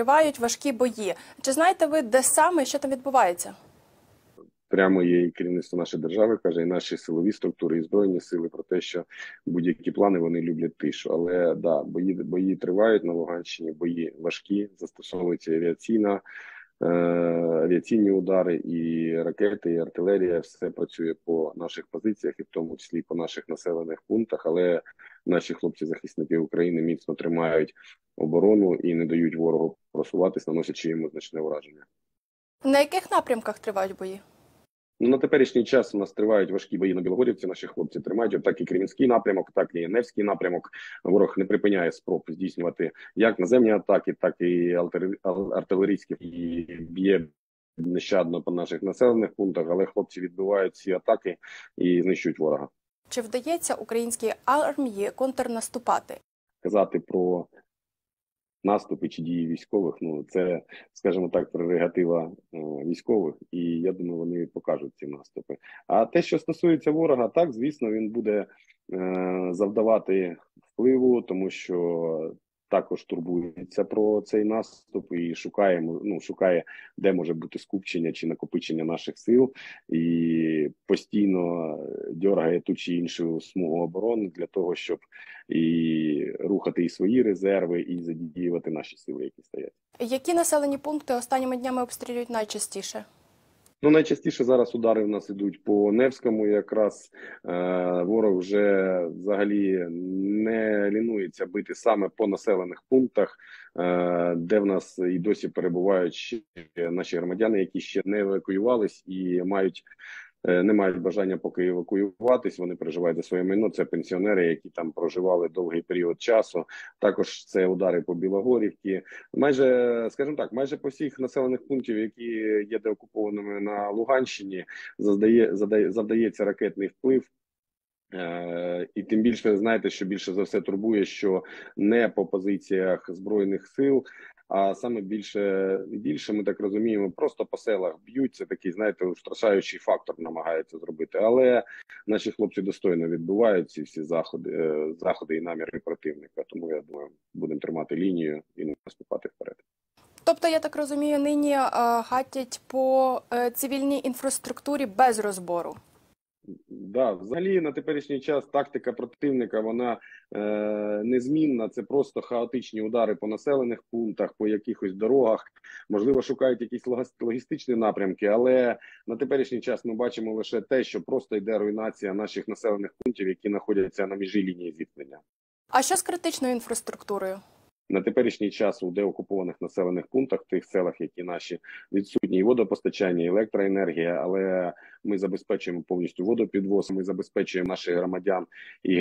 тривають важкі бої. Чи знаєте ви, де саме що там відбувається? прямо є і керівництво нашої держави, каже, і наші силові структури, і збройні сили про те, що будь-які плани вони люблять тишу. Але да, бої бої тривають на Луганщині, бої важкі, застосовується авіаційна. Е, Авіаційні удари і ракети, і артилерія все працює по наших позиціях, і в тому числі по наших населених пунктах. Але наші хлопці-захисники України міцно тримають оборону і не дають ворогу просуватись, наносячи йому значне ураження. На яких напрямках тривають бої? Ну на теперішній час у нас тривають важкі бої на Білогорівці. Наші хлопці тримають так і Кремінський напрямок, так і Невський напрямок. Ворог не припиняє спроб здійснювати як наземні атаки, так і артилерійські і б'є нещадно по наших населених пунктах. Але хлопці відбивають ці атаки і знищують ворога. Чи вдається українській армії контрнаступати? Казати про наступи чи дії військових. Ну це, скажімо так, прерогатива е, військових, і я думаю, вони покажуть ці наступи. А те, що стосується ворога, так звісно, він буде е, завдавати впливу, тому що також турбується про цей наступ і шукає ну шукає, де може бути скупчення чи накопичення наших сил, і постійно дьоргає ту чи іншу смугу оборони для того, щоб і рухати і свої резерви, і задіювати наші сили, які стоять. Які населені пункти останніми днями обстрілюють найчастіше? Ну, найчастіше зараз удари в нас ідуть по Невському. Якраз е, ворог вже взагалі не лінується бити саме по населених пунктах, е, де в нас і досі перебувають наші громадяни, які ще не евакуювались і мають не мають бажання поки евакуюватись. Вони переживають за своє майно. Це пенсіонери, які там проживали довгий період часу. Також це удари по Білогорівці. Майже скажімо так, майже по всіх населених пунктів, які є деокупованими на Луганщині, завдає завдається ракетний вплив. Е, і тим більше знаєте, що більше за все турбує, що не по позиціях збройних сил, а саме більше більше ми так розуміємо, просто по селах б'ють. Це такий, знаєте, устрашаючий фактор намагаються зробити. Але наші хлопці достойно відбувають ці всі заходи, е, заходи і наміри противника. Тому я думаю, будемо тримати лінію і не наступати вперед. Тобто, я так розумію, нині е, гатять по е, цивільній інфраструктурі без розбору. Да, взагалі на теперішній час тактика противника вона е, незмінна. Це просто хаотичні удари по населених пунктах, по якихось дорогах. Можливо, шукають якісь логістичні напрямки, але на теперішній час ми бачимо лише те, що просто йде руйнація наших населених пунктів, які знаходяться на межі лінії зіткнення. А що з критичною інфраструктурою? На теперішній час у деокупованих населених пунктах, тих селах, які наші відсутні і водопостачання, і електроенергія, але ми забезпечуємо повністю водопідвоз. Ми забезпечуємо наших громадян і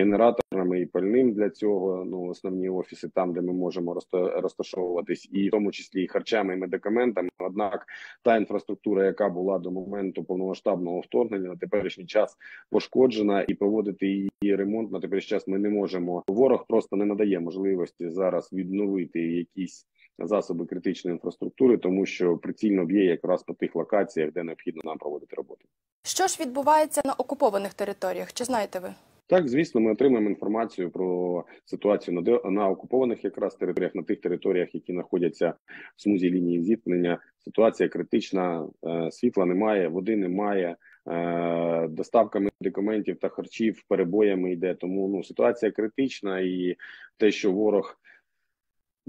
генераторами, і пальним для цього. Ну основні офіси, там де ми можемо розташовуватись, і в тому числі і харчами і медикаментами. Однак та інфраструктура, яка була до моменту повномасштабного вторгнення, на теперішній час пошкоджена, і проводити її ремонт на теперішній час ми не можемо. Ворог просто не надає можливості зараз відновити якісь засоби критичної інфраструктури, тому що прицільно б'є якраз по тих локаціях, де необхідно нам проводити роботу. Що ж відбувається на окупованих територіях? Чи знаєте ви? Так, звісно, ми отримаємо інформацію про ситуацію на на окупованих якраз територіях, на тих територіях, які знаходяться в смузі лінії зіткнення. Ситуація критична, е, світла немає, води немає, е, доставка медикаментів та харчів перебоями йде. Тому ну ситуація критична, і те, що ворог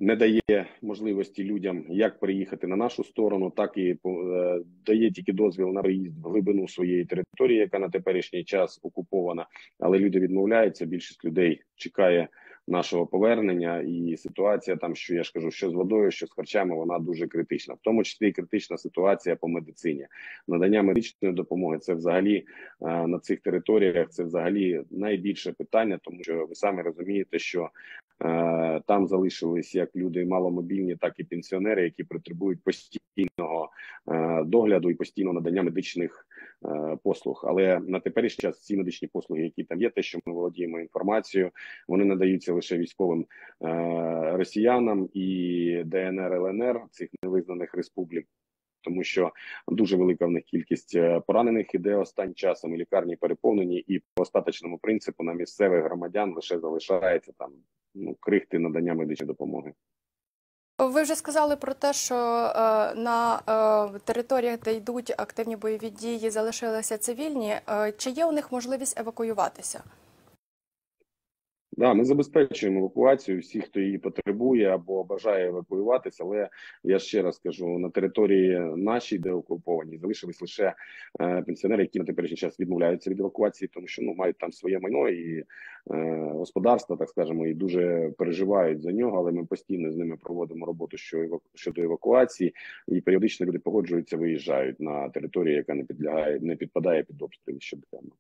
не дає можливості людям як приїхати на нашу сторону, так і е, дає тільки дозвіл на приїзд в глибину своєї території, яка на теперішній час окупована. Але люди відмовляються. Більшість людей чекає нашого повернення, і ситуація там, що я ж кажу, що з водою, що з харчами, вона дуже критична, в тому числі і критична ситуація по медицині. Надання медичної допомоги це взагалі е, на цих територіях. Це взагалі найбільше питання, тому що ви самі розумієте, що там залишились як люди маломобільні, так і пенсіонери, які потребують постійного е, догляду і постійного надання медичних. Е, послуг. Але на теперішній час ці медичні послуги, які там є, те, що ми володіємо інформацією, вони надаються лише військовим е, росіянам і ДНР ЛНР цих невизнаних республік. Тому що дуже велика в них кількість е, поранених іде останнім часом і лікарні переповнені, і по остаточному принципу на місцевих громадян лише залишається там ну крихти надання медичної допомоги. Ви вже сказали про те, що е, на е, територіях, де йдуть активні бойові дії, залишилися цивільні. Е, чи є у них можливість евакуюватися? Да, ми забезпечуємо евакуацію всіх, хто її потребує або бажає евакуюватися. Але я ще раз кажу: на території нашій, де окуповані, залишились лише е, пенсіонери, які на теперішній час відмовляються від евакуації, тому що ну мають там своє майно і е, господарство, так скажемо, і дуже переживають за нього. Але ми постійно з ними проводимо роботу що щодо евакуації, і періодично люди погоджуються, виїжджають на територію, яка не підлягає, не підпадає під обстріли щоденно.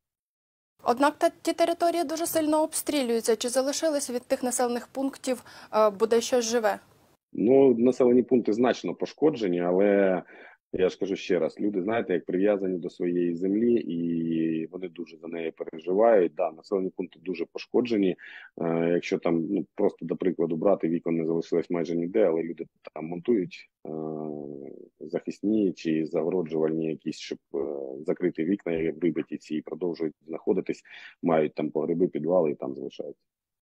Однак та ті території дуже сильно обстрілюються. Чи залишилось від тих населених пунктів е, буде щось живе? Ну, населені пункти значно пошкоджені, але я ж кажу ще раз: люди, знаєте, як прив'язані до своєї землі, і вони дуже за неї переживають. Да, населені пункти дуже пошкоджені. Е, якщо там ну просто до прикладу брати вікон не залишилось майже ніде, але люди там монтують е, захисні чи загороджувальні якісь, щоб е, закрити вікна, як вибиті ці і продовжують знаходитись, мають там погреби, підвали і там залишаються.